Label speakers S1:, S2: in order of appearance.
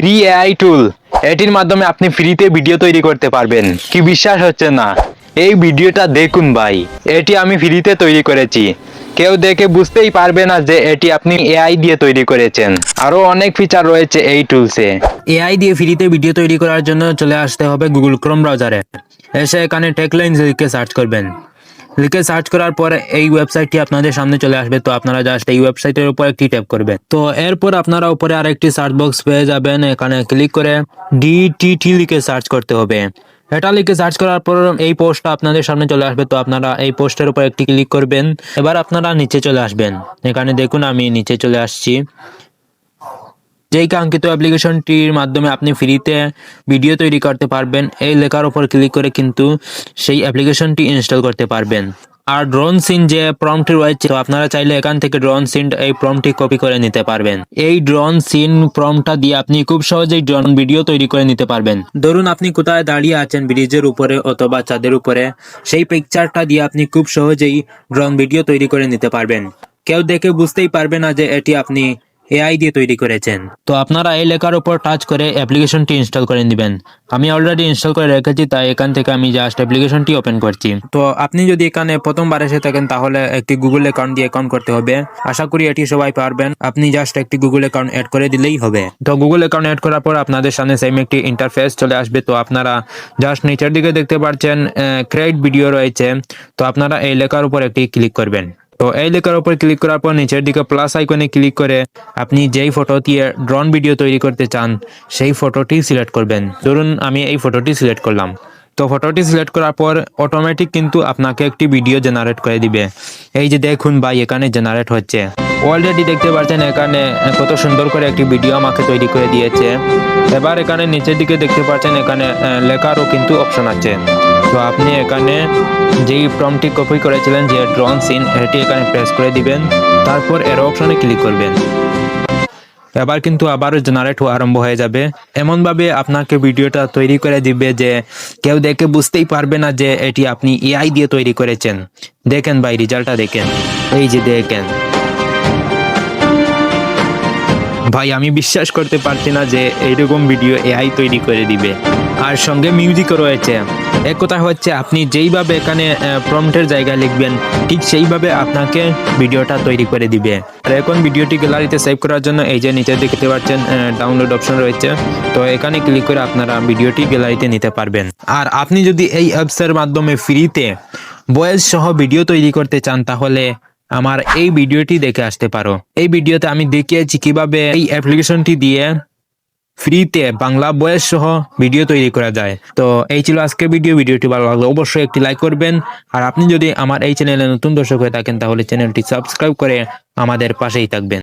S1: Free AI টুল এটির মাধ্যমে আপনি ফ্রিতে ভিডিও তৈরি করতে পারবেন। কি বিশ্বাস হচ্ছে না? এই ভিডিওটা দেখুন ভাই, এটি আমি ফ্রিতে তৈরি করেছি। কেউ দেখে বুঝতেই পারবে না যে এটি আপনি এআই দিয়ে তৈরি করেছেন। আরও অনেক ফিচার রয়েছে এই টুলসে
S2: এআই দিয়ে ফ্রিতে ভিডিও তৈরি করার জন্য চলে আসতে হবে গুগল ক্রোম ব্রাউজারে এসে এখানে টেকলাইন লিখে সার্চ করবেন। লিখে সার্চ করার পরে এই ওয়েবসাইটটি আপনাদের সামনে চলে আসবে। তো আপনারা জাস্ট এই ওয়েবসাইটের উপর একটি ট্যাপ করবেন। তো এরপর আপনারা উপরে আরেকটি সার্চ বক্স পেয়ে যাবেন। এখানে ক্লিক করে ডিটিটি লিখে সার্চ করতে হবে। এটা লিখে সার্চ করার পর এই পোস্টটা আপনাদের সামনে চলে আসবে। তো আপনারা এই পোস্টের উপর একটি ক্লিক করবেন। এবার আপনারা নিচে চলে আসবেন। এখানে দেখুন আমি নিচে চলে আসছি। যেই কাঙ্ক্ষিত অ্যাপ্লিকেশনটির মাধ্যমে আপনি ফ্রিতে ভিডিও তৈরি করতে পারবেন, এই লেখার উপর ক্লিক করে কিন্তু সেই অ্যাপ্লিকেশনটি ইনস্টল করতে পারবেন। আর ড্রোন সিন যে প্রম্পটি রয়েছে, তো আপনারা চাইলে এখান থেকে ড্রোন সিন এই প্রম্পটি কপি করে নিতে পারবেন। এই ড্রোন সিন প্রম্পটটা দিয়ে আপনি খুব সহজেই ড্রোন ভিডিও তৈরি করে নিতে পারবেন। ধরুন আপনি কোথায় দাঁড়িয়ে আছেন, ব্রিজের উপরে অথবা চাঁদের উপরে, সেই পিকচারটা দিয়ে আপনি খুব সহজেই ড্রোন ভিডিও তৈরি করে নিতে পারবেন। কেউ দেখে বুঝতেই পারবে না যে এটি আপনি এআই দিয়ে তৈরি করেছেন। তো আপনারা এই লেখার উপর টাচ করে অ্যাপ্লিকেশনটি ইনস্টল করে নেবেন। আমি অলরেডি ইনস্টল করে রেখেছি, তাই এখান থেকে আমি জাস্ট অ্যাপ্লিকেশনটি ওপেন করছি। তো আপনি যদি এখানে প্রথমবার এসে থাকেন, তাহলে একটি গুগল অ্যাকাউন্ট দিয়ে অ্যাকাউন্ট করতে হবে। আশা করি এটি সবাই পারবেন। আপনি জাস্ট একটি গুগল অ্যাকাউন্ট অ্যাড করে দিলেই হবে। তো গুগল অ্যাকাউন্ট অ্যাড করার পর আপনাদের সামনে সেম একটি ইন্টারফেস চলে আসবে। তো আপনারা জাস্ট নিচের দিকে দেখতে পাচ্ছেন ক্রিয়েট ভিডিও রয়েছে। তো আপনারা এই লেখার উপর একটি ক্লিক করবেন। তো এই লেখার উপর ক্লিক করার পর নিচের দিকে প্লাস আইকনে ক্লিক করে আপনি যেই ফটো দিয়ে ড্রোন ভিডিও তৈরি করতে চান, সেই ফটোটি সিলেক্ট করবেন। ধরুন আমি এই ফটোটি সিলেক্ট করলাম। তো ফটোটি সিলেক্ট করার পর অটোমেটিক কিন্তু আপনাকে একটি ভিডিও জেনারেট করে দিবে। এই যে দেখুন ভাই, এখানে জেনারেট হচ্ছে। অলরেডি দেখতে পাচ্ছেন এখানে কত সুন্দর করে একটি ভিডিও আমাকে তৈরি করে দিয়েছে। এবার এখানে নিচের দিকে দেখতে পাচ্ছেন এখানে লেখারও কিন্তু অপশন আছে। তো আপনি এখানে যেই প্রমটি কপি করেছিলেন, যে ড্রোন সিন এটি এখানে প্রেস করে দিবেন। তারপর এর অপশনে ক্লিক করবেন। এবার কিন্তু আবারও জেনারেট হওয়া আরম্ভ হয়ে যাবে। এমনভাবে আপনাকে ভিডিওটা তৈরি করে দিবে যে কেউ দেখে বুঝতেই পারবে না যে এটি আপনি এআই দিয়ে তৈরি করেছেন। দেখেন ভাই, রেজাল্টটা দেখেন। এই যে দেখেন। ভাই, আমি বিশ্বাস করতে পারছি না যে এইরকম ভিডিও এআই তৈরি করে দিবে। আর সঙ্গে মিউজিকও রয়েছে। এক কথা হচ্ছে, আপনি যেইভাবে এখানে প্রম্পটের জায়গায় লিখবেন, ঠিক সেইভাবে আপনাকে ভিডিওটা তৈরি করে দিবে। আর এখন ভিডিওটি গ্যালারিতে সেভ করার জন্য এই যে নিচে দেখতে পাচ্ছেন ডাউনলোড অপশন রয়েছে। তো এখানে ক্লিক করে আপনারা ভিডিওটি গ্যালারিতে নিতে পারবেন। আর আপনি যদি এই অ্যাপসের মাধ্যমে ফ্রিতে বয়েস সহ ভিডিও তৈরি করতে চান, তাহলে আমার এই ভিডিওটি দেখে আসতে পারো। এই ভিডিওতে আমি দেখিয়েছি কীভাবে এই অ্যাপ্লিকেশনটি দিয়ে ফ্রিতে বাংলা বয়েস সহ ভিডিও তৈরি করা যায়। তো এই ছিল আজকের ভিডিও। ভিডিওটি ভালো লাগলে অবশ্যই একটি লাইক করবেন। আর আপনি যদি আমার এই চ্যানেলে নতুন দর্শক হয়ে থাকেন, তাহলে চ্যানেলটি সাবস্ক্রাইব করে আমাদের পাশেই থাকবেন।